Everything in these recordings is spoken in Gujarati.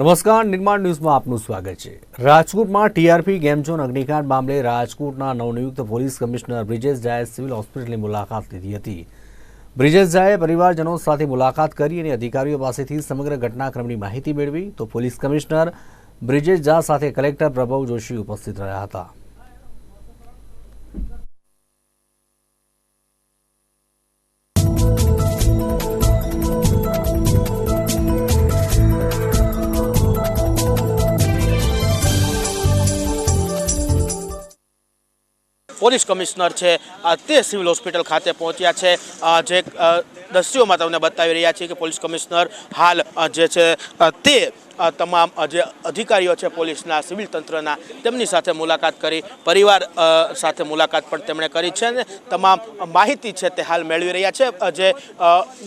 નમસ્કાર, નિર્માણ ન્યૂઝમાં આપનું સ્વાગત છે. રાજકોટમાં ટીઆરપી ગેમ ઝોન અગ્નિકાંડ મામલે રાજકોટના નવનિયુક્ત પોલીસ કમિશનર બ્રિજેશ ઝાએ સિવિલ હોસ્પિટલની મુલાકાત લીધી હતી. બ્રિજેશ ઝાએ પરિવારજનો સાથે મુલાકાત કરી અને અધિકારીઓ પાસેથી સમગ્ર ઘટનાક્રમની માહિતી મેળવી તો પોલીસ કમિશનર બ્રિજેશ ઝા સાથે કલેક્ટર પ્રભવ જોશી ઉપસ્થિત રહ્યા હતા. પોલીસ કમિશનર છે. તે સિવિલ હોસ્પિટલ ખાતે પહોંચ્યા છે. જે દ્રશ્યોમાં તમને બતાવી રહ્યા છીએ કે પોલીસ કમિશનર હાલ જે છે તે તમામ જે અધિકારીઓ છે પોલીસના, સિવિલ તંત્રના, તેમની સાથે મુલાકાત કરી. પરિવાર સાથે મુલાકાત પણ તેમણે કરી છે અને તમામ માહિતી છે તે હાલ મેળવી રહ્યા છે. જે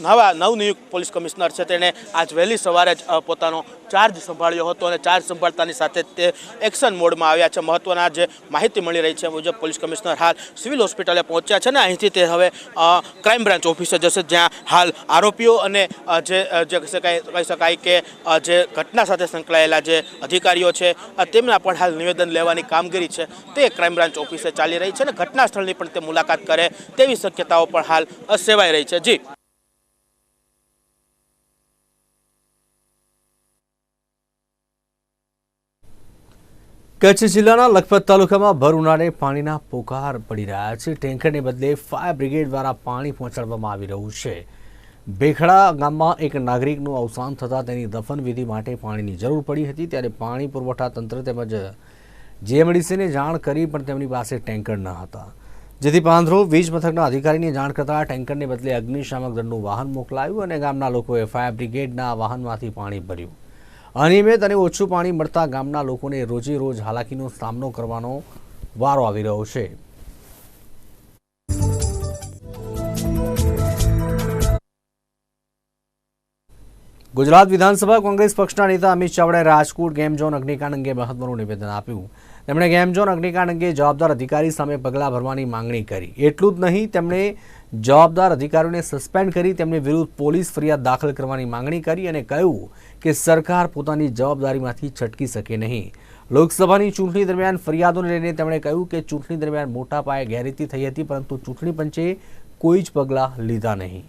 નવા, નવનિયુક્ત પોલીસ કમિશનર છે તેણે આજ વહેલી સવારે જ પોતાનો ચાર્જ સંભાળ્યો હતો અને ચાર્જ સંભાળતાની સાથે તે એક્શન મોડમાં આવ્યા છે. મહત્વના જે માહિતી મળી રહી છે મુજબ પોલીસ કમિશનર હાલ સિવિલ હોસ્પિટલે પહોંચ્યા છે અને અહીંથી તે હવે ક્રાઇમ બ્રાન્ચ ઓફિસે જશે જ્યાં હાલ આરોપીઓ અને જે કહી શકાય કે જે ઘટના સાથે સંકળાયેલા જે અધિકારીઓ છે તેમના પણ હાલ નિવેદન લેવાની કામગીરી છે. તે ક્રાઇમ બ્રાન્ચ ઓફિસે ચાલી રહી છે અને ઘટના સ્થળની પણ તે મુલાકાત કરે તેવી શક્યતાઓ પણ હાલ સેવાઈ રહી છે. જી. કચ્છ જિલ્લાના લખપત તાલુકામાં ભર ઉનાળે પાણીના પોકાર પડી રહ્યા છે. ટેન્કરને બદલે ફાયર બ્રિગેડ દ્વારા પાણી પહોંચાડવામાં આવી રહ્યું છે. ભેખડા ગામમાં એક નાગરિકનું અવસાન થતાં તેની દફનવિધિ માટે પાણીની જરૂર પડી હતી. ત્યારે પાણી પુરવઠા તંત્ર તેમજ જીએમડીસીને જાણ કરી પણ તેમની પાસે ટેન્કર ન હતા. જેથી પાંધરો વીજ મથકના અધિકારીને જાણ કરતાં ટેન્કરને બદલે અગ્નિશામક દળનું વાહન મોકલાયું અને ગામના લોકોએ ફાયર બ્રિગેડના વાહનમાંથી પાણી ભર્યું. અનિયમિત અને ઓછું પાણી મળતા ગામના લોકોને રોજે રોજ હાલાકીનો સામનો કરવાનો વારો આવી રહ્યો છે. ગુજરાત વિધાનસભા કોંગ્રેસ પક્ષના નેતા અમિત ચાવડાએ રાજકોટ ગેમ ઝોન અગ્નિકાંડ અંગે મહત્વનું નિવેદન આપ્યું. તેમણે ગેમ ઝોન અગ્નિકાંડ અંગે જવાબદાર અધિકારી સામે પગલાં ભરવાની માંગણી કરી. એટલું જ નહીં, તેમણે જવાબદાર અધિકારીઓને સસ્પેન્ડ કરી તેમની વિરુદ્ધ પોલીસ ફરિયાદ દાખલ કરવાની માંગણી કરી અને કહ્યું કે સરકાર પોતાની જવાબદારીમાંથી છટકી શકે નહીં. લોકસભાની ચૂંટણી દરમિયાન ફરિયાદોને લઈને તેમણે કહ્યું કે ચૂંટણી દરમિયાન મોટા પાયે ગેરરીતિ થઈ હતી, પરંતુ ચૂંટણી પંચે કોઈ જ પગલાં લીધા નહીં.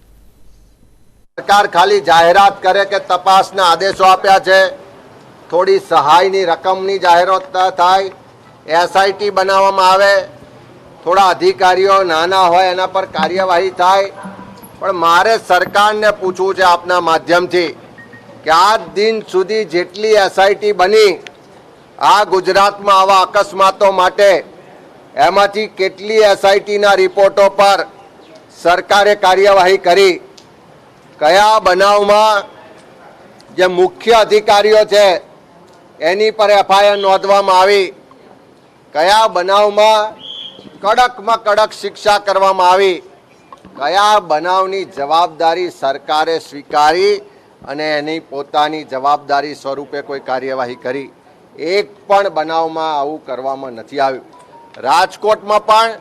સરકાર ખાલી જાહેરાત કરે કે તપાસના આદેશો આપ્યા છે. થોડી સહાયની રકમની જાહેરાત થાય. એસઆઈટી બનાવવામાં આવે. થોડા અધિકારીઓ નાના હોય એના પર કાર્યવાહી થાય. પણ મારે સરકારને પૂછવું છે આપના માધ્યમથી કે આજ દિન સુધી જેટલી એસઆઈટી બની, આ ગુજરાતમાં આવા અકસ્માતો માટે એમાંથી કેટલી એસઆઈટીના રિપોર્ટો પર સરકારે કાર્યવાહી કરી? કયા બનાવમાં જે મુખ્ય અધિકારીઓ છે, એની પર એફઆઈઆર નોંધવામાં આવી, કયા બનાવમાં કડકમાં કડક શિક્ષા કરવામાં આવી, કયા બનાવની જવાબદારી સરકારે સ્વીકારી અને એની પોતાની જવાબદારી સ્વરૂપે કોઈ કાર્યવાહી કરી. એક પણ બનાવમાં આવું કરવામાં નથી આવ્યું. રાજકોટમાં પણ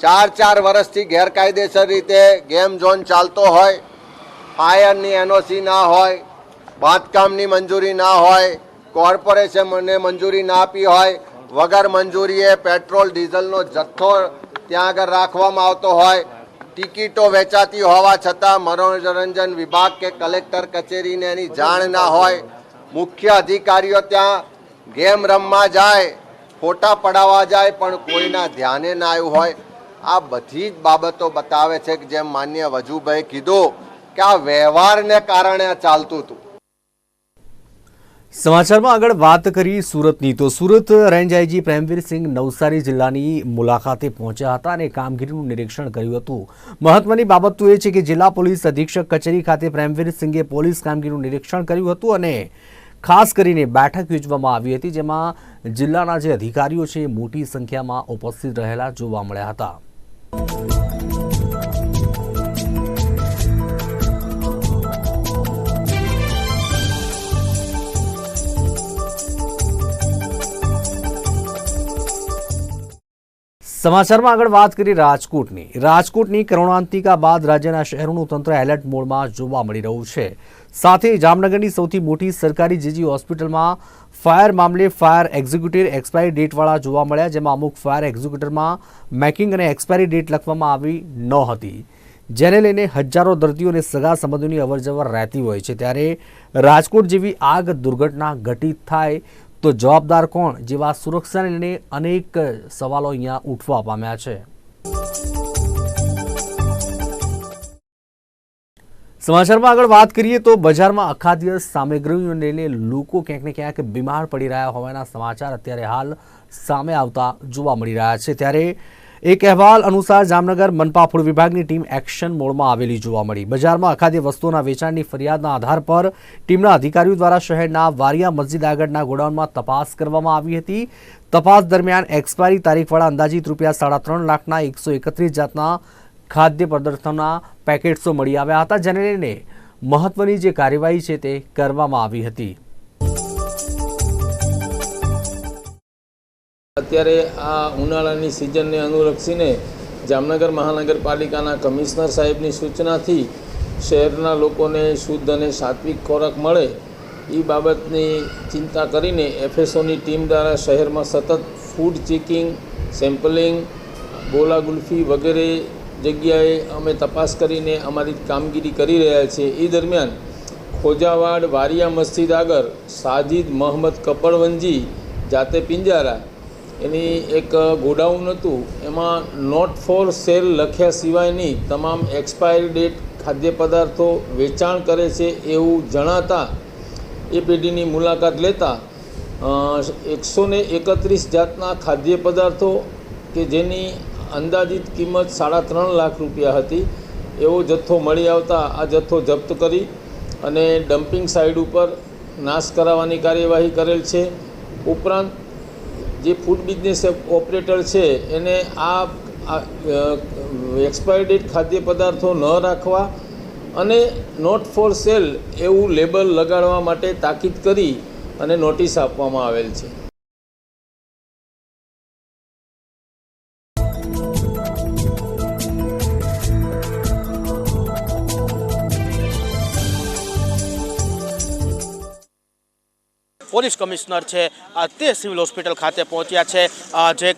ચાર ચાર વર્ષથી ગેરકાયદેસર રીતે ગેમ ઝોન ચાલતો હોય, ફાયરની એનઓસી ના હોય, બાંધકામની મંજૂરી ના હોય કોર્પોરેશનને મંજૂરી ના આપી હોય, વગર મંજૂરીએ પેટ્રોલ, ડીઝલનો જથ્થો ત્યાં આગળ રાખવામાં આવતો હોય, ટિકિટો વેચાતી હોવા છતાં મનોરંજન વિભાગ કે કલેક્ટર કચેરીને એની જાણ ના હોય, મુખ્ય અધિકારીઓ ત્યાં ગેમ રમવા જાય, ફોટા પડાવવા જાય પણ કોઈના ધ્યાને ના આવ્યું હોય. આ બધી જ બાબતો બતાવે છે કે જેમ માન્ય વજુભાઈ કીધું કે આ વ્યવહારને કારણે આ ચાલતું હતું. સમાચારમાં આગળ વાત કરી સુરતની. તો સુરત રેન્જ આઈજી પ્રેમવીરસિંહ નવસારી જિલ્લાની મુલાકાતે પહોંચ્યા હતા અને કામગીરીનું નિરીક્ષણ કર્યું હતું. મહત્વની બાબત તો એ છે કે જિલ્લા પોલીસ અધિક્ષક કચેરી ખાતે પ્રેમવીરસિંહે પોલીસ કામગીરીનું નિરીક્ષણ કર્યું હતું અને ખાસ કરીને બેઠક યોજવામાં આવી હતી જેમાં જિલ્લાના જે અધિકારીઓ છે મોટી સંખ્યામાં ઉપસ્થિત રહેલા જોવા મળ્યા હતા. સમાચારમાં આગળ વાત કરી રાજકોટની. રાજકોટની કરુણાંતિકા બાદ રાજ્યના શહેરોનું તંત્ર એલર્ટ મોડમાં જોવા મળી રહ્યું છે. સાથે જામનગરની સૌથી મોટી સરકારી જીજી હોસ્પિટલમાં ફાયર મામલે ફાયર એક્ઝિક્યુટિવ એક્સપાયરી ડેટવાળા જોવા મળ્યા, જેમાં અમુક ફાયર એક્ઝિક્યુટરમાં મેકિંગ અને એક્સપાયરી ડેટ લખવામાં આવી ન હતી. જેને લઈને હજારો દર્દીઓ અને સગા સંબંધોની અવરજવર રહેતી હોય છે. ત્યારે રાજકોટ જેવી આગ દુર્ઘટના ઘટિત થાય તો જવાબદાર કોણ? જેવા સુરક્ષાને લઈને અનેક સવાલો અહીંયા ઉઠવા પામ્યા છે. સમાચારમાં આગળ વાત કરીએ તો બજારમાં અખાદ્ય સામગ્રીઓને લઈને લોકો ક્યાંક ને ક્યાંક બીમાર પડી રહ્યા હોવાના સમાચાર અત્યારે હાલ સામે આવતા જોવા મળી રહ્યા છે. ત્યારે એક અહેવાલ અનુસાર જામનગર મનપા ફૂડ વિભાગની ટીમ એક્શન મોડમાં આવેલી જોવા મળી. બજારમાં અખાદ્ય વસ્તુઓના વેચાણની ફરિયાદના આધાર પર ટીમના અધિકારીઓ દ્વારા શહેરના વારિયા મસ્જિદ આગળના ગોડાઉનમાં તપાસ કરવામાં આવી હતી. તપાસ દરમિયાન એક્સપાયરી તારીખવાળા અંદાજિત રૂપિયા સાડા ત્રણ લાખના એકસો એકત્રીસ જાતના ખાદ્ય પદાર્થોના પેકેટ્સો મળી આવ્યા હતા, જેને લઈને મહત્વની જે કાર્યવાહી છે તે કરવામાં આવી હતી. અત્યારે આ ઉનાળાની સિઝનને અનુલક્ષીને જામનગર મહાનગરપાલિકાના કમિશનર સાહેબની સૂચનાથી શહેરના લોકોને શુદ્ધ અને સાત્વિક ખોરાક મળે એ બાબતની ચિંતા કરીને એફએસઓની ટીમ દ્વારા શહેરમાં સતત ફૂડ ચેકિંગ, સેમ્પલિંગ, ગોલા ગુલ્ફી વગેરે જગ્યાએ અમે તપાસ કરીને અમારી કામગીરી કરી રહ્યા છીએ. એ દરમિયાન ખોજાવાડ, વારિયા મસ્જિદ આગળ સાજિદ મહમ્મદ કપડવંજી, જાતે પિંજારા. એની એક ગોડાઉન હતું. એમાં નોટ ફોર સેલ લખ્યા સિવાયની તમામ એક્સપાયરી ડેટ ખાદ્ય પદાર્થો વેચાણ કરે છે એવું જણાતા એ પેઢીની મુલાકાત લેતા એકસો એકત્રીસ જાતના ખાદ્ય પદાર્થો કે જેની અંદાજિત કિંમત સાડા ત્રણ લાખ રૂપિયા હતી. એવો જથ્થો મળી આવતા આ જથ્થો જપ્ત કરી અને ડમ્પિંગ સાઇડ ઉપર નાશ કરાવવાની કાર્યવાહી કરેલ છે. ઉપરાંત જે ફૂડ બિઝનેસ ઓપરેટર છે, એને આ એક્સપાયર ડેટ ખાદ્ય પદાર્થો ન રાખવા અને નોટ ફોર સેલ એવું લેબલ લગાડવા માટે તાકીદ કરી અને નોટિસ આપવામાં આવેલ છે. પોલીસ કમિશનર છે. તે સિવિલ હોસ્પિટલ ખાતે પહોંચ્યા છે. જે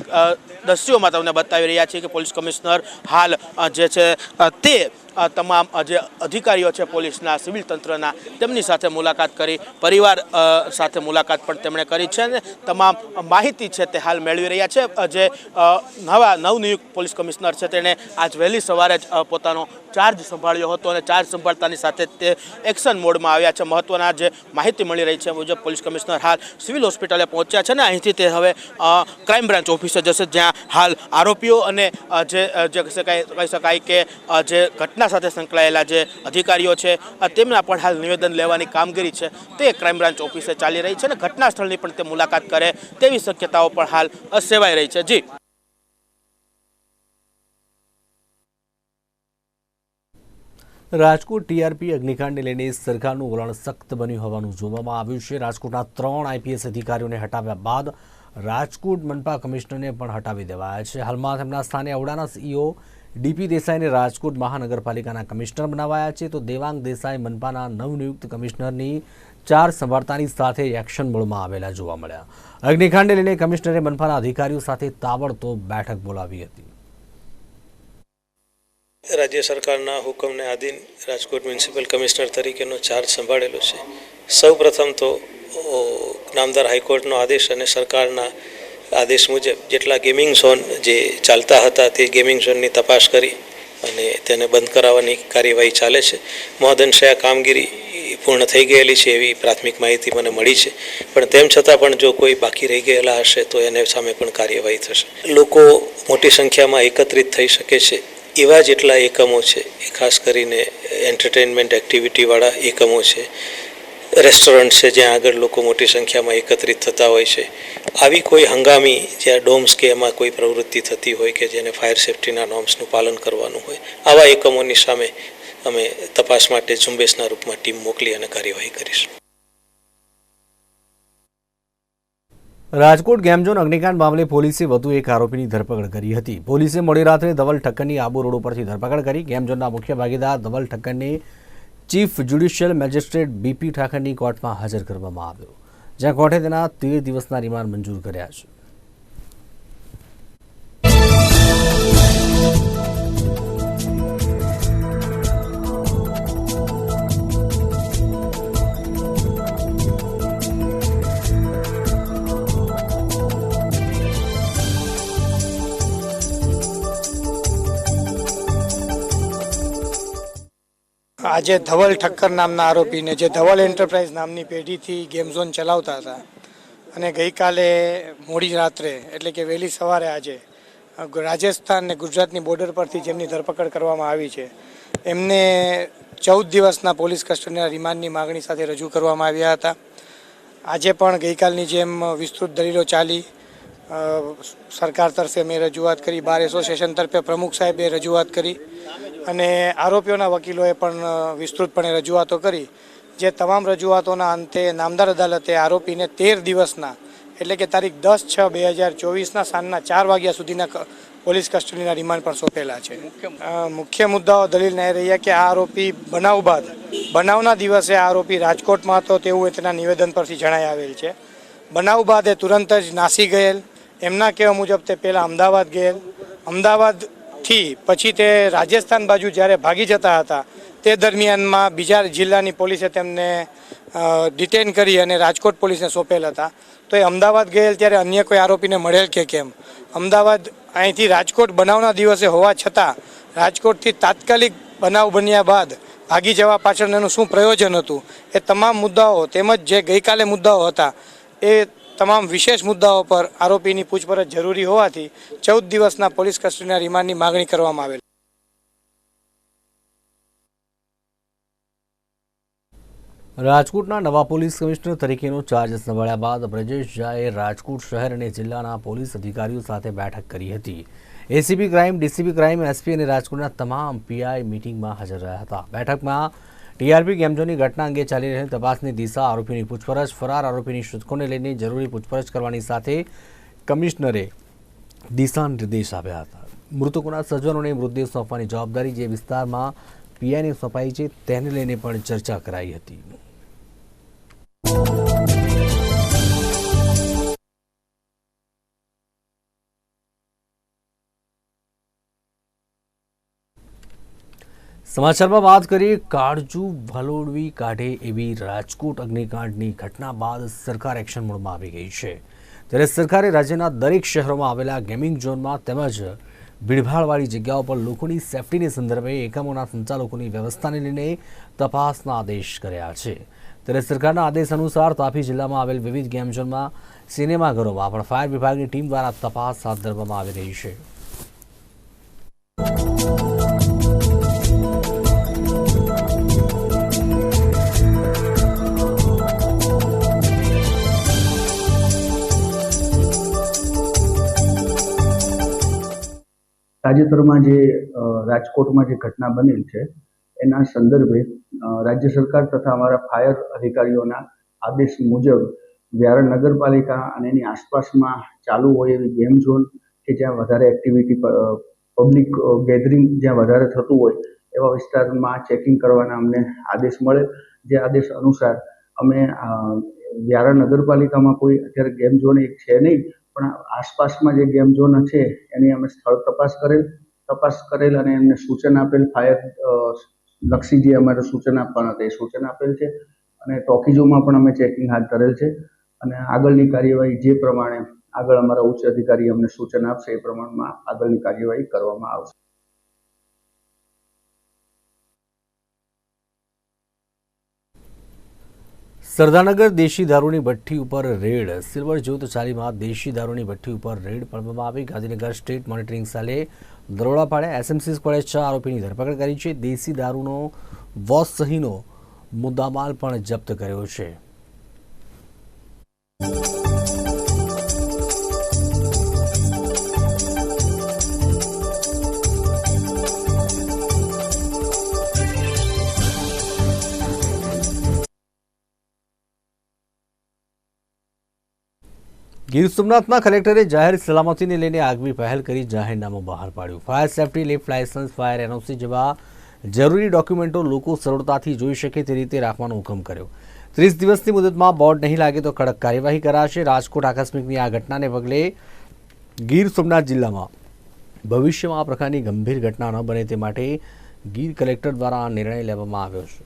દ્રશ્યોમાં તમને બતાવી રહ્યા છીએ કે પોલીસ કમિશનર હાલ જે છે તે તમામ જે અધિકારીઓ છે પોલીસના, સિવિલ તંત્રના, તેમની સાથે મુલાકાત કરી, પરિવાર સાથે મુલાકાત પણ તેમણે કરી છે અને તમામ માહિતી છે તે હાલ મેળવી રહ્યા છે. જે નવા, નવનિયુક્ત પોલીસ કમિશનર છે તેણે આજ વહેલી સવારે જ પોતાનો ચાર્જ સંભાળ્યો હતો અને ચાર્જ સંભાળતાની સાથે તે એક્શન મોડમાં આવ્યા છે. મહત્વના જે માહિતી મળી રહી છે મુજબ પોલીસ કમિશનર હાલ સિવિલ હોસ્પિટલે પહોંચ્યા છે અને અહીંથી તે હવે ક્રાઇમ બ્રાન્ચ ઓફિસે જશે જ્યાં હાલ આરોપીઓ અને જે જે શકાય, કહી શકાય કે જે ઘટના સાથે સંકળાયેલા જે અધિકારીઓ છે તેમના પણ હાલ નિવેદન લેવાની કામગીરી છે. તે ક્રાઇમ બ્રાન્ચ ઓફિસે ચાલી રહી છે અને ઘટના સ્થળની પણ તે મુલાકાત કરે તેવી શક્યતાઓ પણ હાલ સેવાઈ રહી છે. જી. રાજકોટ ટીઆરપી અગ્નિકાંડને લઈને સરકારનું વલણ સખ્ત બન્યું હોવાનું જોવામાં આવ્યું છે. રાજકોટના ત્રણ આઈપીએસ અધિકારીઓને હટાવ્યા બાદ રાજકોટ મનપા કમિશનરને પણ હટાવી દેવાયા છે. હાલમાં તેમના સ્થાને અવડાના સીઈઓ ડીપી દેસાઈને રાજકોટ મહાનગરપાલિકાના કમિશનર બનાવાયા છે. તો દેવાંગ દેસાઈ મનપાના નવનિયુક્ત કમિશનરની ચાર સંભાળતાની સાથે એક્શન મોડમાં આવેલા જોવા મળ્યા. અગ્નિકાંડને લઈને કમિશનરે મનપાના અધિકારીઓ સાથે તાબડતોબ બેઠક બોલાવી હતી. રાજ્ય સરકારના હુકમને આધીન રાજકોટ મ્યુનિસિપલ કમિશનર તરીકેનો ચાર્જ સંભાળેલો છે. સૌ તો નામદાર હાઈકોર્ટનો આદેશ અને સરકારના આદેશ મુજબ જેટલા ગેમિંગ ઝોન જે ચાલતા હતા તે ગેમિંગ ઝોનની તપાસ કરી અને તેને બંધ કરાવવાની કાર્યવાહી ચાલે છે. મહદંશે આ કામગીરી પૂર્ણ થઈ ગયેલી છે એવી પ્રાથમિક માહિતી મને મળી છે. પણ તેમ છતાં પણ જો કોઈ બાકી રહી ગયેલા હશે તો એને સામે પણ કાર્યવાહી થશે. લોકો મોટી સંખ્યામાં એકત્રિત થઈ શકે છે. એવા જેટલા એકમો છે, એ ખાસ કરીને એન્ટરટેનમેન્ટ એક્ટિવિટીવાળા એકમો છે રેસ્ટોરન્ટ છે, જ્યાં આગળ લોકો મોટી સંખ્યામાં એકત્રિત થતા હોય છે, આવી કોઈ હંગામી જ્યાં ડોમ્સ કે એમાં કોઈ પ્રવૃત્તિ થતી હોય કે જેને ફાયર સેફ્ટીના નોર્મ્સનું પાલન કરવાનું હોય, આવા એકમોની સામે અમે તપાસ માટે ઝુંબેશના રૂપમાં ટીમ મોકલી અને કાર્યવાહી કરીશું. રાજકોટ ગેમઝોન અગ્નિકાંડ મામલે પોલીસે વધુ એક આરોપીની ધરપકડ કરી હતી. પોલીસે મોડી રાત્રે ધવલ ઠક્કરની આબુ રોડ ઉપરથી ધરપકડ કરી. ગેમઝોનના મુખ્ય ભાગીદાર ધવલ ઠક્કરને ચીફ જ્યુડિશિયલ મેજિસ્ટ્રેટ બીપી ઠાકરની કોર્ટમાં હાજર કરવામાં આવ્યો. જ્યાં કોર્ટે તેના તેર દિવસના રિમાન્ડ મંજૂર કર્યા છે. આજે ધવલ ઠક્કર નામના આરોપીને, જે ધવલ એન્ટરપ્રાઇઝ નામની પેઢીથી ગેમ ઝોન ચલાવતા હતા અને ગઈકાલે મોડી રાત્રે, એટલે કે વહેલી સવારે આજે, રાજસ્થાન ને ગુજરાતની બોર્ડર પરથી જેમની ધરપકડ કરવામાં આવી છે, એમને ચૌદ દિવસના પોલીસ કસ્ટડીના રિમાન્ડની માગણી સાથે રજૂ કરવામાં આવ્યા હતા. આજે પણ ગઈકાલની જેમ વિસ્તૃત દલીલો ચાલી સરકાર તરફે મેં રજૂઆત કરી, બાર એસોસિએશન તરફે પ્રમુખ સાહેબે રજૂઆત કરી અને આરોપીઓના વકીલોએ પણ વિસ્તૃતપણે રજૂઆતો કરી જે તમામ રજૂઆતોના અંતે નામદાર અદાલતે આરોપીને તેર દિવસના એટલે કે તારીખ દસ છ બે હજાર ચોવીસના સાંજના ચાર વાગ્યા સુધીના પોલીસ કસ્ટડીના રિમાન્ડ પણ સોંપેલા છે. મુખ્ય મુદ્દાઓ દલીલ એ રહ્યા કે આ આરોપી બનાવ બાદ બનાવના દિવસે આ આરોપી રાજકોટમાં હતો તેવું એ તેના નિવેદન પરથી જણાઈ આવેલ છે. બનાવ બાદ એ તુરંત જ નાસી ગયેલ એમના કહેવા મુજબ તે પહેલાં અમદાવાદ ગયેલ. અમદાવાદથી પછી તે રાજસ્થાન બાજુ જ્યારે ભાગી જતા હતા, તે દરમિયાનમાં બીજા જિલ્લાની પોલીસે તેમને ડિટેન કરી અને રાજકોટ પોલીસને સોંપેલ હતા. તો એ અમદાવાદ ગયેલ ત્યારે અન્ય કોઈ આરોપીને મળેલ કે કેમ? અમદાવાદ અહીંથી રાજકોટ બનાવના દિવસે હોવા છતાં, રાજકોટથી તાત્કાલિક બનાવ બન્યા બાદ ભાગી જવા પાછળ એનું શું પ્રયોજન હતું, એ તમામ મુદ્દાઓ તેમજ જે ગઈકાલે મુદ્દાઓ હતા, એ તમામ વિશેષ મુદ્દાઓ પર આરોપીની પૂછપરછ જરૂરી હોવાથી ચૌદ દિવસના પોલીસ કસ્ટડીના રિમાન્ડની માગણી કરવામાં આવેલ રાજકોટના નવા પોલીસ કમિશનર તરીકેનો ચાર્જ સંભાળ્યા બાદ બ્રજેશ ઝાએ રાજકોટ શહેર અને જિલ્લાના પોલીસ અધિકારીઓ સાથે બેઠક કરી હતી. ACB crime DCB crime SP અને રાજકોટના તમામ પીઆઈ મિટિંગમાં હાજર રહ્યા હતા. બેઠકમાં ટીઆરપી ગેમઝોનની ઘટના અંગે ચાલી રહેલી તપાસની દિશા આરોપીની પૂછપરછ. ફરાર આરોપીની શોધખોળને લઈને જરૂરી પૂછપરછ કરવાની સાથે કમિશનરે દિશા નિર્દેશ આપ્યા હતા. મૃતકોના સજ્જનોને મૃતદેહ સોંપવાની જવાબદારી જે વિસ્તારમાં પીઆઈને સોંપાઈ છે, તેને લઈને પણ ચર્ચા કરાઈ હતી. સમાચારમાં વાત કરીએ, કાળજુ ભલોડવી કાઢે એવી રાજકોટ અગ્નિકાંડની ઘટના બાદ સરકાર એક્શન મોડમાં આવી ગઈ છે. ત્યારે સરકારે રાજ્યના દરેક શહેરોમાં આવેલા ગેમિંગ ઝોનમાં તેમજ ભીડભાડવાળી જગ્યાઓ પર લોકોની સેફટીને સંદર્ભે એકમોના સંચાલકોની વ્યવસ્થાને લઈને તપાસના આદેશ કર્યા છે. ત્યારે સરકારના આદેશ અનુસાર તાપી જિલ્લામાં આવેલ વિવિધ ગેમ ઝોનમાં સિનેમાઘરોમાં પણ ફાયર વિભાગની ટીમ દ્વારા તપાસ હાથ ધરવામાં આવી રહી છે. તાજેતરમાં જે રાજકોટમાં જે ઘટના બનેલ છે, એના સંદર્ભે રાજ્ય સરકાર તથા અમારા ફાયર અધિકારીઓના આદેશ મુજબ વ્યારા નગરપાલિકા અને એની આસપાસમાં ચાલુ હોય એવી ગેમ ઝોન કે જ્યાં વધારે એક્ટિવિટી પબ્લિક ગેધરિંગ જ્યાં વધારે થતું હોય એવા વિસ્તારમાં ચેકિંગ કરવાના અમને આદેશ મળે. જે આદેશ અનુસાર અમે વ્યારા નગરપાલિકામાં કોઈ અત્યારે ગેમ ઝોન એક છે નહીં પણ આસપાસમાં જે ગેમ ઝોન છે, એની અમે સ્થળ તપાસ કરેલ તપાસ કરેલ અને એમને સૂચન આપેલ ફાયર લક્ષી જે અમારે સૂચન આપવાના હતા. એ સૂચન આપેલ છે અને ટોકીઝોમાં પણ અમે ચેકિંગ હાથ ધરેલ છે અને આગળની કાર્યવાહી જે પ્રમાણે આગળ અમારા ઉચ્ચ અધિકારી અમને સૂચન આપશે, એ પ્રમાણમાં આગળની કાર્યવાહી કરવામાં આવશે. સરદારનગર દેશી દારૂની ભઠ્ઠી ઉપર રેડ. સિલ્વર જ્યોત ચાલીમાં દેશી દારૂની ભઠ્ઠી ઉપર રેડ પાડવામાં આવી. ગાંધીનગર સ્ટેટ મોનિટરિંગ સેલે દરોડા પાડ્યા. એસએમસી સ્ક્વોડે છ આરોપીની ધરપકડ કરી છે. દેશી દારૂનો વોસ સહીનો મુદ્દામાલ પણ જપ્ત કર્યો છે. ગીર સોમનાથમાં કલેક્ટરે જાહેર સલામતીને લઈને આગવી પહેલ કરી જાહેરનામું બહાર પાડ્યું. Fire safety, lift license, fire NOC જેવા જરૂરી ડોક્યુમેન્ટો લોકો સરળતાથી જોઈ શકે તે રીતે રાખવાનો હુકમ કર્યો. ત્રીસ દિવસની મુદતમાં બોર્ડ નહીં લાગે તો કડક કાર્યવાહી કરાશે. રાજકોટ આકસ્મિકની આ ઘટનાને પગલે ગીર સોમનાથ જિલ્લામાં ભવિષ્યમાં આ પ્રકારની ગંભીર ઘટના ન બને તે માટે ગીર કલેક્ટર દ્વારા આ નિર્ણય લેવામાં આવ્યો છે.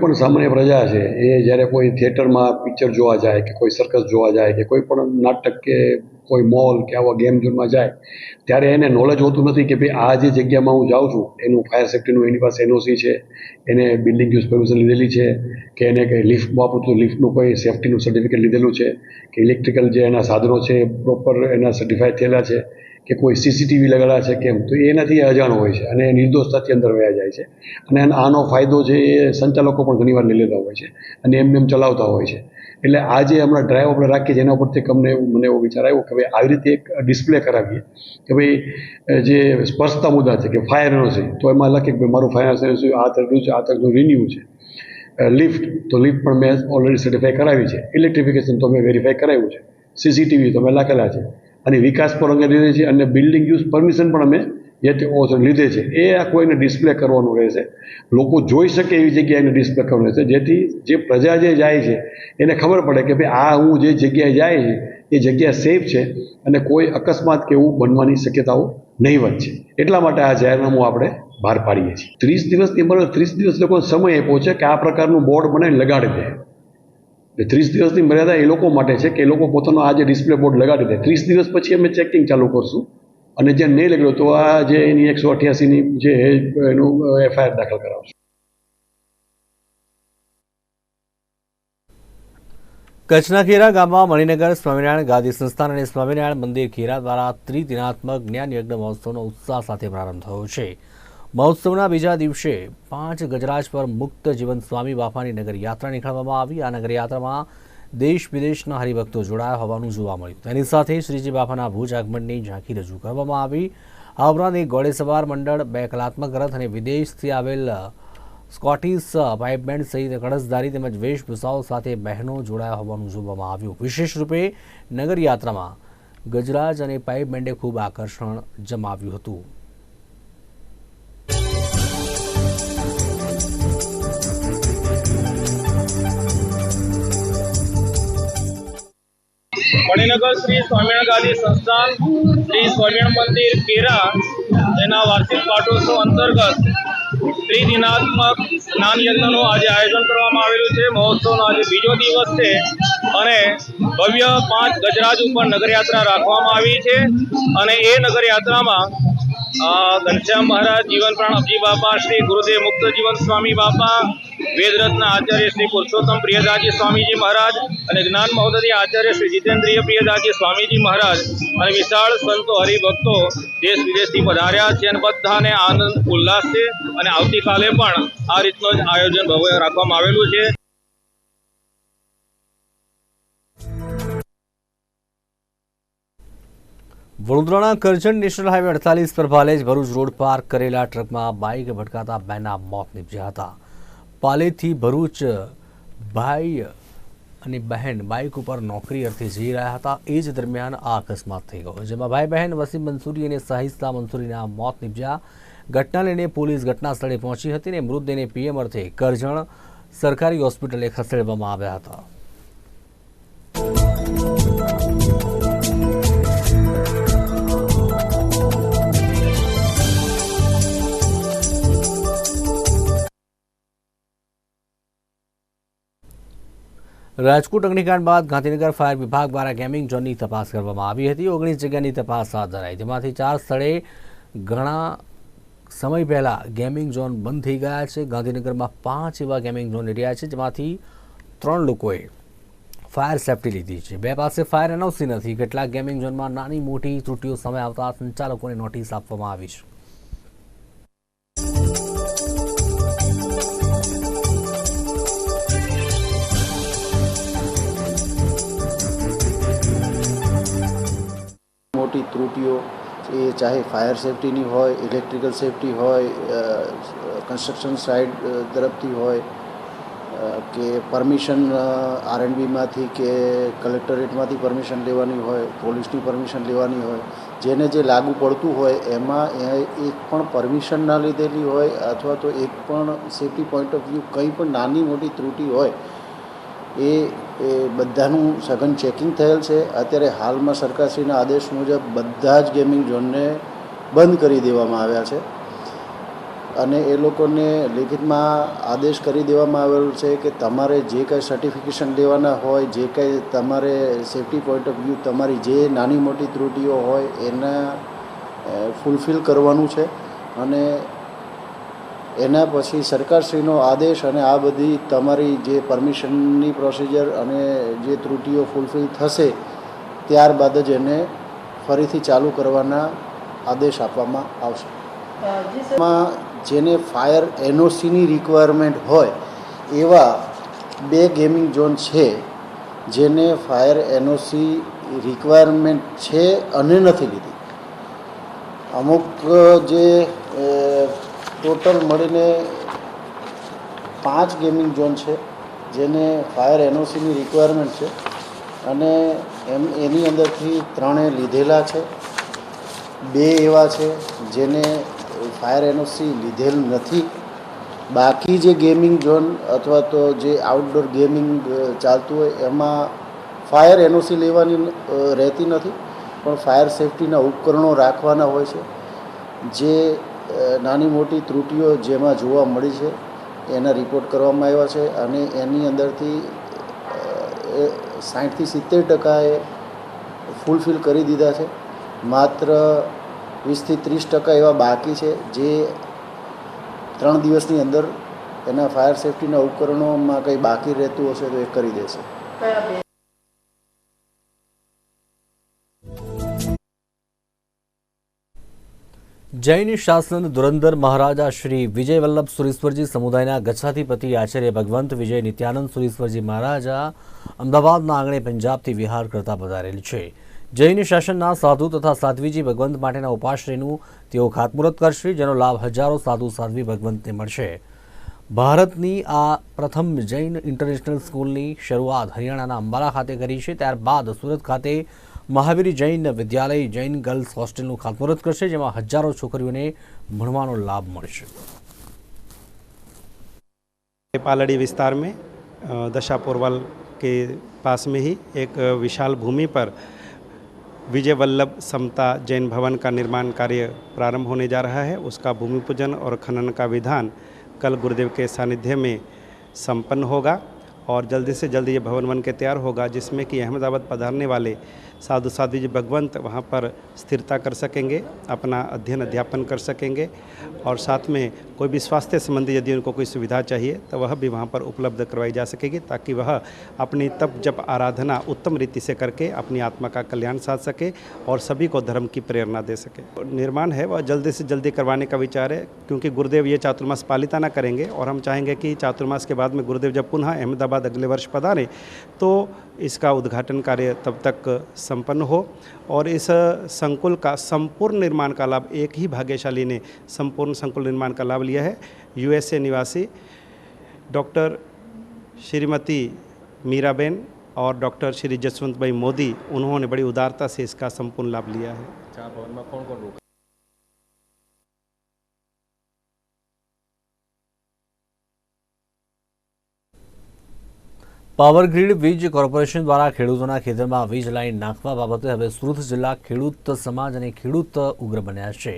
પણ સામાન્ય પ્રજા છે. એ જ્યારે કોઈ થિયેટરમાં પિક્ચર જોવા જાય કે કોઈ સર્કસ જોવા જાય કે કોઈ પણ નાટક કે કોઈ મોલ કે આવા ગેમ ઝોનમાં જાય, ત્યારે એને નોલેજ હોતું નથી કે ભાઈ આ જે જગ્યામાં હું જાઉં છું, એનું ફાયર સેફ્ટીનું એની પાસે એનઓસી છે, એને બિલ્ડિંગ યુઝ પરમિશન લીધેલી છે, કે એને કંઈ લિફ્ટ વાપરતું લિફ્ટનું કોઈ સેફ્ટીનું સર્ટિફિકેટ લીધેલું છે, કે ઇલેક્ટ્રિકલ જે એના સાધનો છે પ્રોપર એના સર્ટિફાઈડ થયેલા છે કે કોઈ સીસીટીવી લગાડ્યા છે કેમ? તો એનાથી અજાણ હોય છે અને નિર્દોષતાથી અંદર વયા જાય છે. અને આનો- ફાયદો છે એ સંચાલકો પણ ઘણીવાર લઈ લેતા હોય છે અને એમને એમ ચલાવતા હોય છે. એટલે આ જે હમણાં ડ્રાઈવ આપણે રાખીએ છીએ, એના ઉપરથી અમને મને એવો વિચાર આવ્યો કે ભાઈ, આવી રીતે એક ડિસ્પ્લે કરાવીએ. કે ભાઈ જે સ્પર્શતા મુદ્દા છે કે ફાયરનો છે, તો એમાં લખે કે ભાઈ, મારું ફાયર છે આ તરફનું છે, આ તરફનું રિન્યુ છે. લિફ્ટ તો લિફ્ટ પણ મેં ઓલરેડી સર્ટિફાઈ કરાવી છે. ઇલેક્ટ્રિફિકેશન તો મેં વેરીફાઈ કરાવ્યું છે. સીસીટીવી તો મેં લખેલા છે. અને વિકાસ પણ અંગે લીધે છે અને બિલ્ડિંગ યુઝ પરમિશન પણ અમે જે તે લીધે છે. એ આ કોઈને ડિસ્પ્લે કરવાનું રહેશે. લોકો જોઈ શકે એવી જગ્યાએ એને ડિસ્પ્લે કરવાનું રહેશે. જેથી જે પ્રજા જે જાય છે, એને ખબર પડે કે ભાઈ આ હું જે જગ્યાએ જાય છે, એ જગ્યા સેફ છે અને કોઈ અકસ્માત કે એવું બનવાની શક્યતાઓ નહીવત છે. એટલા માટે આ જાહેરનામું આપણે બહાર પાડીએ છીએ. ત્રીસ દિવસની અંદર ત્રીસ દિવસ લોકો સમય આપ્યો છે કે આ પ્રકારનું બોર્ડ બનાવીને લગાડી દે. એટલે ત્રીસ દિવસની મર્યાદા એ લોકો માટે છે કે એ લોકો પોતાનો આ જે ડિસ્પ્લે બોર્ડ લગાડી દે. ત્રીસ દિવસ પછી અમે ચેકિંગ ચાલુ કરશું. અને જે નહીં લગાડ્યું તો આ જે એની એકસો અઠ્યાસીની જે એનું એફઆઈઆર દાખલ કરાવશું. કચ્છના ખેરા ગામમાં મણિનગર, સ્વામિનારાયણ ગાદી સંસ્થાન અને સ્વામિનારાયણ મંદિર ખેરા દ્વારા ત્રિદિનાત્મક જ્ઞાન યજ્ઞ મહોત્સવનો ઉત્સાહ સાથે પ્રારંભ થયો છે. મહોત્સવના બીજા દિવસે પાંચ ગજરાજ પર મુક્ત જીવન સ્વામી બાપાની નગર યાત્રા નીકળવામાં આવી. આ નગરયાત્રામાં દેશ વિદેશના હરિભક્તો જોડાયા હોવાનું જોવા મળ્યું. તેની સાથે શ્રીજી બાપાના ભુજ આગમનની ઝાંખી રજૂ કરવામાં આવી. આ ઉપરાંત એક ઘોડેસવાર મંડળ, બે કલાત્મક રથ અને વિદેશથી આવેલ સ્કોટિશ પાઇપબેન્ડ સહિત કળશધારી તેમજ વેશભૂષાઓ સાથે બહેનો જોડાયા હોવાનું જોવામાં આવ્યું. વિશેષ રૂપે નગર યાત્રામાં ગજરાજ અને પાઇપ બેન્ડે ખૂબ આકર્ષણ જમાવ્યું હતું. મણિનગર શ્રી સ્વામિનારાયણ ગાદી સંસ્થાન, શ્રી સ્વામિનારાયણ મંદિર, કેરા એના વાર્ષિક પાટોત્સવ અંતર્ગત ત્રિદિનાત્મક જ્ઞાન યજ્ઞનું આજે આયોજન કરવામાં આવેલું છે. મહોત્સવનો આજે બીજો દિવસ છે અને ભવ્ય પાંચ ગજરાજ ઉપર નગરયાત્રા રાખવામાં આવી છે અને એ નગરયાત્રામાં ઘનશ્યામ મહારાજ જીવન પ્રાણ અબજી બાપા, શ્રી ગુરુદેવ મુક્ત જીવન સ્વામી બાપા વેદરત્ન આચાર્ય શ્રી પુરુષોત્તમ પ્રિયદાજી સ્વામીજી મહારાજ અને જ્ઞાન મહોદય આચાર્ય શ્રી જીતેન્દ્રિય પ્રિયદાજી સ્વામીજી મહારાજ અને વિશાળ સંતો હરિભક્તો દેશ વિદેશથી પધાર્યા છે અને બધાને આનંદ, ઉલ્લાસ છે. અને આવતીકાલે પણ આ રીતનું જ આયોજન રાખવામાં આવેલું છે. વડોદરાના કરજણ નેશનલ હાઈવે અડતાલીસ પર ભાલેજ ભરૂચ રોડ પાર્ક કરેલા ટ્રકમાં બાઇક ભટકાતા બેના મોત નીપજ્યા હતા. પાલેથી ભરૂચ ભાઈ અને બહેન બાઇક ઉપર નોકરી અર્થે જઈ રહ્યા હતા. એ જ દરમિયાન આ અકસ્માત થઈ ગયો. જેમાં ભાઈ બહેન વસીમ મંસૂરી અને સાહિસ્તા મંસૂરીના મોત નીપજ્યા. ઘટના લઈને પોલીસ ઘટના સ્થળે પહોંચી હતી અને મૃતદેહને પીએમ અર્થે કરજણ સરકારી હોસ્પિટલે ખસેડવામાં આવ્યા હતા. રાજકોટ અગ્નિકાંડ બાદ ગાંધીનગર ફાયર વિભાગ દ્વારા ગેમિંગ ઝોનની તપાસ કરવામાં આવી હતી. ઓગણીસ જગ્યાની તપાસ હાથ ધરાઈ. જેમાંથી ચાર સ્થળે ઘણા સમય પહેલાં ગેમિંગ ઝોન બંધ થઈ ગયા છે. ગાંધીનગરમાં પાંચ એવા ગેમિંગ ઝોન એરિયા છે, જેમાંથી ત્રણ લોકોએ ફાયર સેફ્ટી લીધી છે. બે પાસે ફાયર એનઓસી નથી. કેટલાક ગેમિંગ ઝોનમાં નાની મોટી ત્રુટીઓ સામે આવતા સંચાલકોને નોટિસ આપવામાં આવી છે. મોટી ત્રુટીઓ, એ ચાહે ફાયર સેફટીની હોય ઇલેક્ટ્રિકલ સેફટી હોય કન્સ્ટ્રક્શન સાઇડ તરફથી હોય કે પરમિશન આરએનબીમાંથી કે કલેક્ટરેટમાંથી પરમિશન લેવાની હોય, પોલીસની પરમિશન લેવાની હોય, જેને જે લાગુ પડતું હોય, એમાં એ એક પણ પરમિશન ના લીધેલી હોય, અથવા તો એક પણ સેફટી પોઈન્ટ ઓફ વ્યૂ કંઈ પણ નાની મોટી ત્રુટી હોય, એ એ બધાનું સઘન ચેકિંગ થયેલ છે. અત્યારે હાલમાં સરકારશ્રીના આદેશ મુજબ બધા જ ગેમિંગ ઝોનને બંધ કરી દેવામાં આવ્યા છે. અને એ લોકોને લિખિતમાં આદેશ કરી દેવામાં આવેલો છે કે તમારે જે કાંઈ સર્ટિફિકેશન લેવાના હોય, જે કાંઈ તમારે સેફટી પોઈન્ટ ઓફ વ્યૂ તમારી જે નાની મોટી ત્રુટીઓ હોય, એના ફૂલફિલ કરવાનું છે. અને એના પછી સરકારશ્રીનો આદેશ અને આ બધી તમારી જે પરમિશનની પ્રોસિજર અને જે ત્રુટીઓ ફૂલફિલ થશે, ત્યારબાદ જ એને ફરીથી ચાલુ કરવાના આદેશ આપવામાં આવશે. જેને ફાયર એનઓસીની રિક્વાયરમેન્ટ હોય, એવા બે ગેમિંગ ઝોન છે, જેને ફાયર એનઓસી રિક્વાયરમેન્ટ છે અને નથી લીધી. અમુક જે ટોટલ મળીને પાંચ ગેમિંગ ઝોન છે, જેને ફાયર એનઓસીની રિક્વાયરમેન્ટ છે અને એમ, એની અંદરથી ત્રણે લીધેલા છે. બે એવા છે જેને ફાયર એનઓસી લીધેલ નથી. બાકી જે ગેમિંગ ઝોન અથવા તો જે આઉટડોર ગેમિંગ ચાલતું હોય, એમાં ફાયર એનઓસી લેવાની રહેતી નથી. પણ ફાયર સેફટીના ઉપકરણો રાખવાના હોય છે, જે નાની મોટી ત્રુટીઓ જેમાં જોવા મળી છે, એના રિપોર્ટ કરવામાં આવ્યા છે અને એની અંદરથી સાઠથી સિત્તેર ટકાએ ફૂલફિલ કરી દીધા છે. માત્ર વીસથી ત્રીસ ટકા એવા બાકી છે જે ત્રણ દિવસની અંદર એના ફાયર સેફટીના ઉપકરણોમાં કંઈ બાકી રહેતું હશે તો એ કરી દેશે. જૈન શાસન ધુરંધર મહારાજા શ્રી વિજય વલ્લભ સુરેશ્વરજી સમુદાયના ગચ્છાધિપતિ આચાર્ય ભગવંત વિજય નિત્યાનંદ સુરેશ્વરજી મહારાજા અમદાવાદના આંગણે પંજાબથી વિહાર કરતા પધારેલ છે. જૈન શાસનના સાધુ તથા સાધ્વીજી ભગવંત માટેના ઉપાશ્રયનું તેઓ ખાતમુહૂર્ત કરશે, જેનો લાભ હજારો સાધુ સાધ્વી ભગવંતને મળશે. ભારતની આ પ્રથમ જૈન ઇન્ટરનેશનલ સ્કૂલની શરૂઆત હરિયાણાના અંબાલા ખાતે કરી છે. ત્યારબાદ સુરત ખાતે મહાવીર જૈન વિદ્યાલય જૈન ગર્લ્સ હોસ્ટેલનું ખાતમુહૂર્ત કરશે જેમાં હજારો છોકરીઓને ભણવાનો લાભ મળશે पालड़ी विस्तार में अ, दशापोरवाल के पास में ही एक विशाल भूमि पर विजय वल्लभ समता जैन भवन का निर्माण कार्य प्रारंभ होने जा रहा है उसका भूमि पूजन और खनन का विधान कल गुरुदेव के सानिध्य में संपन्न होगा और जल्दी से जल्दी ये भवन बन के तैयार होगा, जिसमें कि अहमदाबाद पधारने वाले साधु साधु जी भगवंत वहाँ पर स्थिरता कर सकेंगे, अपना अध्ययन अध्यापन कर सकेंगे, और साथ में कोई भी स्वास्थ्य संबंधी यदि उनको कोई सुविधा चाहिए तो वह भी वहाँ पर उपलब्ध करवाई जा सकेगी, ताकि वह अपनी तप जप आराधना उत्तम रीति से करके अपनी आत्मा का कल्याण साध सके और सभी को धर्म की प्रेरणा दे सके। निर्माण है, वह जल्दी से जल्दी करवाने का विचार है, क्योंकि गुरुदेव ये चातुर्मास पालिता ना करेंगे, और हम चाहेंगे कि चातुर्मास के बाद में गुरुदेव जब पुनः अहमदाबाद अगले वर्ष पधारें तो इसका उद्घाटन कार्य तब तक संपन्न हो और इस संकुल का संपूर्ण निर्माण का लाभ एक ही भाग्यशाली ने संपूर्ण संकुल निर्माण का लाभ लिया है। यूएसए निवासी डॉक्टर श्रीमती मीराबेन और डॉक्टर श्री जसवंत भाई मोदी, उन्होंने बड़ी उदारता से इसका संपूर्ण लाभ लिया है? પાવરગ્રીડ વીજ કોર્પોરેશન દ્વારા ખેડૂતોના ખેતરમાં વીજ લાઇન નાખવા બાબતે હવે સુરત જિલ્લા ખેડૂત સમાજ અને ખેડૂત ઉગ્ર બન્યા છે.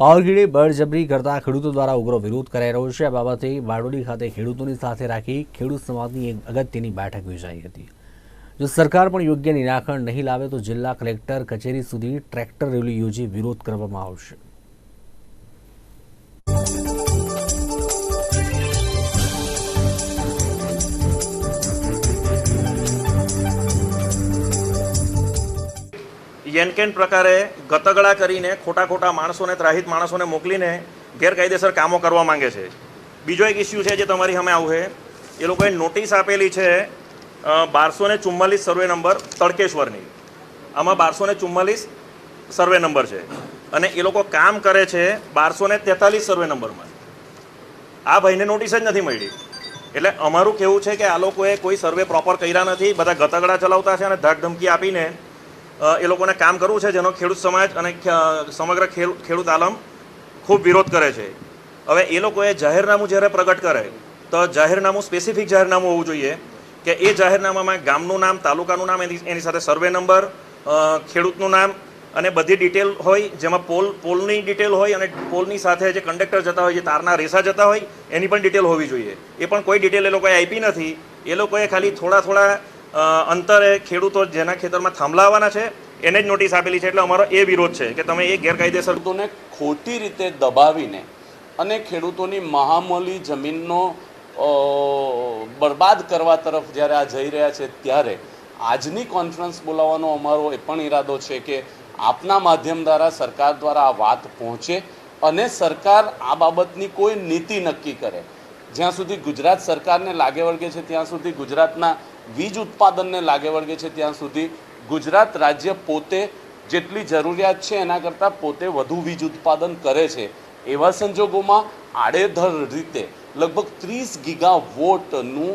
પાવરગ્રીડે બળજબરી કરતા ખેડૂતો દ્વારા ઉગ્ર વિરોધ કરાઈ રહ્યો છે. આ બાબતે બારડોલી ખાતે ખેડૂતોની સાથે રાખી ખેડૂત સમાજની એક અગત્યની બેઠક યોજાઈ હતી. જો સરકાર પણ યોગ્ય નિરાકરણ નહીં લાવે તો જિલ્લા કલેક્ટર કચેરી સુધી ટ્રેક્ટર રેલી યોજી વિરોધ કરવામાં આવશે. યેનકેન પ્રકારે ગતગળા કરીને ખોટા ખોટા માણસોને, ત્રાહિત માણસોને મોકલીને ગેરકાયદેસર કામો કરવા માંગે છે. બીજો એક ઇસ્યુ છે જે તમારી સામે આવું છે. એ લોકોએ નોટિસ આપેલી છે બારસો ને ચુમ્માલીસ સર્વે નંબર તડકેશ્વરની. આમાં બારસો ને ચુમ્માલીસ સર્વે નંબર છે. અને એ લોકો કામ કરે છે બારસો ને તેતાલીસ સર્વે નંબરમાં. આ ભાઈને નોટિસ જ નથી મળી. એટલે અમારું કેવું છે કે આ લોકોએ કોઈ સર્વે પ્રોપર કર્યા નથી, બધા ગતગડા ચલાવતા છે અને ધાક ધમકી આપીને એ લોકોને કામ કરવું છે જેનો ખેડૂત સમાજ અને સમગ્ર ખેડૂત આલમ ખૂબ વિરોધ કરે છે. હવે એ લોકોએ જાહેરનામું જ્યારે પ્રગટ કરે, તો જાહેરનામું સ્પેસિફિક જાહેરનામું હોવું જોઈએ કે એ જાહેરનામામાં ગામનું નામ, તાલુકાનું નામ એની એની સાથે સર્વે નંબર ખેડૂતનું નામ અને બધી ડિટેલ હોય, જેમાં પોલ, પોલની ડિટેલ હોય અને પોલની સાથે જે કંડક્ટર જતા હોય, જે તારના રેસા જતા હોય, એની પણ ડિટેલ હોવી જોઈએ. એ પણ કોઈ ડિટેલ એ લોકોએ આપી નથી. એ લોકોએ ખાલી થોડા થોડા અંતરે ખેડૂતો જેના ખેતરમાં થાંભલાવાના છે, એને જ નોટિસ આપેલી છે, એટલે અમારો એ વિરોધ છે કે તમે એ ગેરકાયદેસર ખોટી રીતે દબાવીને અને ખેડૂતોની મહામૂલી જમીનનો બરબાદ કરવા તરફ જ્યારે આ જઈ રહ્યા છે, ત્યારે આજની કોન્ફરન્સ બોલાવવાનો અમારો એ પણ ઈરાદો છે કે આપના માધ્યમ દ્વારા સરકાર દ્વારા આ વાત પહોંચે અને સરકાર આ બાબતની કોઈ નીતિ નક્કી કરે. જ્યાં સુધી ગુજરાત સરકારને લાગે વળગે છે, ત્યાં સુધી ગુજરાતના વીજ ઉત્પાદનને લાગે વળગે છે ત્યાં સુધી ગુજરાત રાજ્ય પોતે જેટલી જરૂરિયાત છે એના કરતાં પોતે વધુ વીજ ઉત્પાદન કરે છે. એવા સંજોગોમાં આડેધડ રીતે લગભગ ત્રીસ ગીગા વોટનું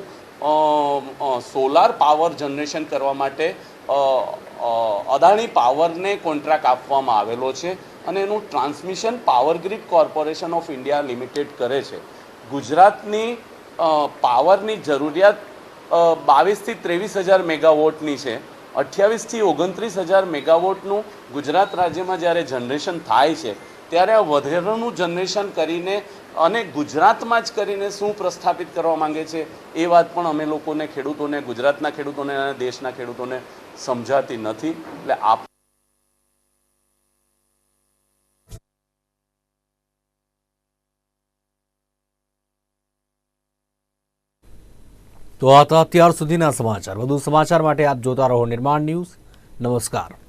સોલાર પાવર જનરેશન કરવા માટે અદાણી પાવરને કોન્ટ્રાક્ટ આપવામાં આવેલો છે અને એનું transmission power grid corporation of India limited કરે છે. ગુજરાતની પાવરની જરૂરિયાત બાવીસથી ત્રેવીસ હજાર મેગાવોટની છે. અઠ્યાવીસથી ઓગણત્રીસ હજાર મેગાવોટનું ગુજરાત રાજ્યમાં જ્યારે જનરેશન થાય છે, ત્યારે આ વધારાનું જનરેશન કરીને અને ગુજરાતમાં જ કરીને શું પ્રસ્થાપિત કરવા માંગે છે, એ વાત પણ અમે લોકોને ખેડૂતોને, ગુજરાતના ખેડૂતોને અને દેશના ખેડૂતોને સમજાતી નથી. એટલે આપ તો આ અત્યાર સુધીના સમાચાર. વધુ સમાચાર માટે આપ જોતા રહો નિર્માણ ન્યૂઝ. નમસ્કાર.